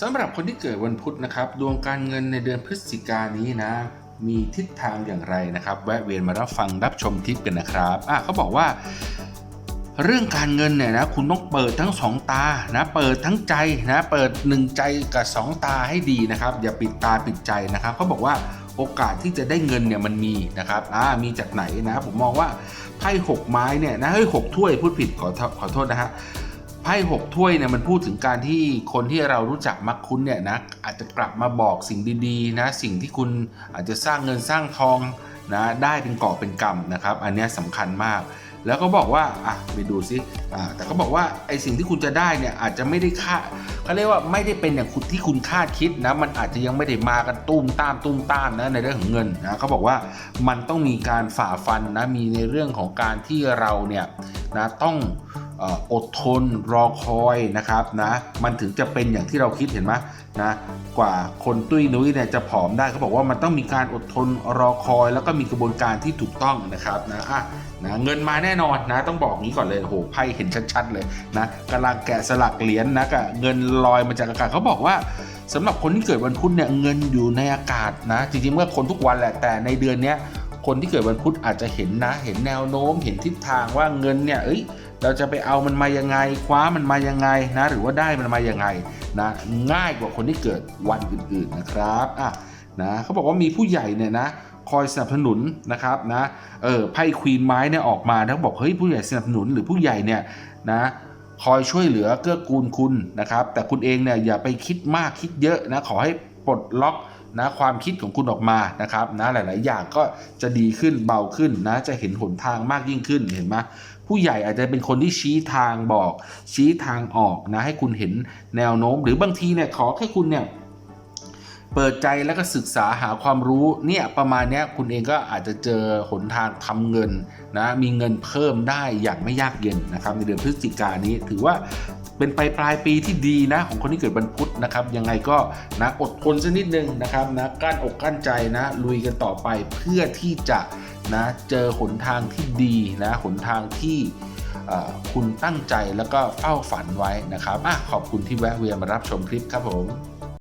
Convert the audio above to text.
สำหรับคนที่เกิดวันพุธนะครับดวงการเงินในเดือนพฤศจิกายนนี้นะ มีทิศทางอย่างไรนะครับ แวะเวียนมารับฟังรับชมทิปกันนะครับอะเขาบอกว่าเรื่องการเงินเนี่ยนะคุณต้องเปิดทั้งสองตานะเปิดทั้งใจนะเปิดหนึ่งใจกับสองตาให้ดีนะครับ อย่าปิดตาปิดใจนะครับเขาบอกว่าโอกาสที่จะได้เงินเนี่ยมันมีนะครับอ่ามีจากไหนนะผมมองว่าไพ่หกไม้เนี่ยนะเฮ้ยหกถ้วยพูดผิดขอขอโทษนะฮะ ไพ่หกถ้วยเนี่ยมันพูดถึงการที่คนที่เรารู้จักมักคุ้นเนี่ยนะอาจจะกลับมาบอกสิ่งดีๆนะสิ่งที่คุณอาจจะสร้างเงินสร้างทองนะได้เป็นกอบเป็นกำนะครับ อันนี้ยสำคัญมาก แล้วก็บอกว่าอะไปดูซิอ่าแต่เขาบอกว่าไอสิ่งที่คุณจะได้เนี่ยอาจจะไม่ได้คาดเขาเรียกว่าไม่ได้เป็นอย่างคุณที่คุณคาดคิดนะมันอาจจะยังไม่ได้มากันตุ้มตามตุ้มตามนะในเรื่องของเงินนะเขาบอกว่ามันต้องมีการฝ่าฟันนะมีในเรื่องของการที่เราเนี่ยนะต้อง อดทนรอคอยนะครับนะมันถึงจะเป็นอย่างที่เราคิดเห็นไหมนะกว่าคนตุ้ยนุ้ยเนี่ยจะผอมได้เขาบอกว่ามันต้องมีการอดทนรอคอย แล้วก็มีกระบวนการที่ถูกต้องนะครับนะอะนะเงินมาแน่นอนนะต้องบอกงี้ก่อนเลยโอ้โหไพ่เห็นชัดๆเลยนะกำลังแกะสลักเหรียญนะกับเงินลอยมาจากอากาศเขาบอกว่าสำหรับคนที่เกิดวันพุธเนี่ยเงินอยู่ในอากาศนะจริงๆเมื่อคนทุกวันแหละแต่ในเดือนนี้คนที่เกิดวันพุธอาจจะเห็นนะ เห็นแนวโน้มเห็นทิศทางว่าเงินเนี่ยเอ้ย เราจะไปเอามันมายังไง คว้ามันมายังไงนะ หรือว่าได้มันมายังไงนะง่ายกว่าคนที่เกิดวันอื่นๆนะครับอะนะเขาบอกว่ามีผู้ใหญ่เนี่ยนะคอยสนับสนุนนะครับนะเออไพ่ควีนไม้เนี่ยออกมาแล้วบอกเฮ้ยผู้ใหญ่สนับสนุนหรือผู้ใหญ่เนี่ยนะคอยช่วยเหลือเกื้อกูลคุณนะครับ แต่คุณเองเนี่ยอย่าไปคิดมากคิดเยอะนะขอให้ปลดล็อก นะความคิดของคุณออกมานะครับนะหลาย ๆ อย่างก็จะดีขึ้นเบาขึ้นนะจะเห็นหนทางมากยิ่งขึ้นเห็นไหมผู้ใหญ่อาจจะเป็นคนที่ชี้ทางบอก ชี้ทางออกนะให้คุณเห็นแนวโน้ม หรือบางทีเนี่ยขอแค่คุณเนี่ยเปิดใจแล้วก็ศึกษาหาความรู้เนี่ยประมาณนี้คุณเองก็อาจจะเจอหนทางทำเงินนะมีเงินเพิ่มได้อย่างไม่ยากเย็นนะครับในเดือนพฤศจิกายนนี้ถือว่า เป็นปลายปลายปีที่ดีนะ ของคนที่เกิดวันพุธนะครับ ยังไงก็นะอดทนสักนิดนึงนะครับนะกั้นอกกั้นใจนะ ลุยกันต่อไปเพื่อที่จะนะเจอหนทางที่ดีนะหนทางที่คุณตั้งใจแล้วก็เฝ้าฝันไว้นะครับอขอบคุณที่แวะเวียนมารับชมคลิปครับผม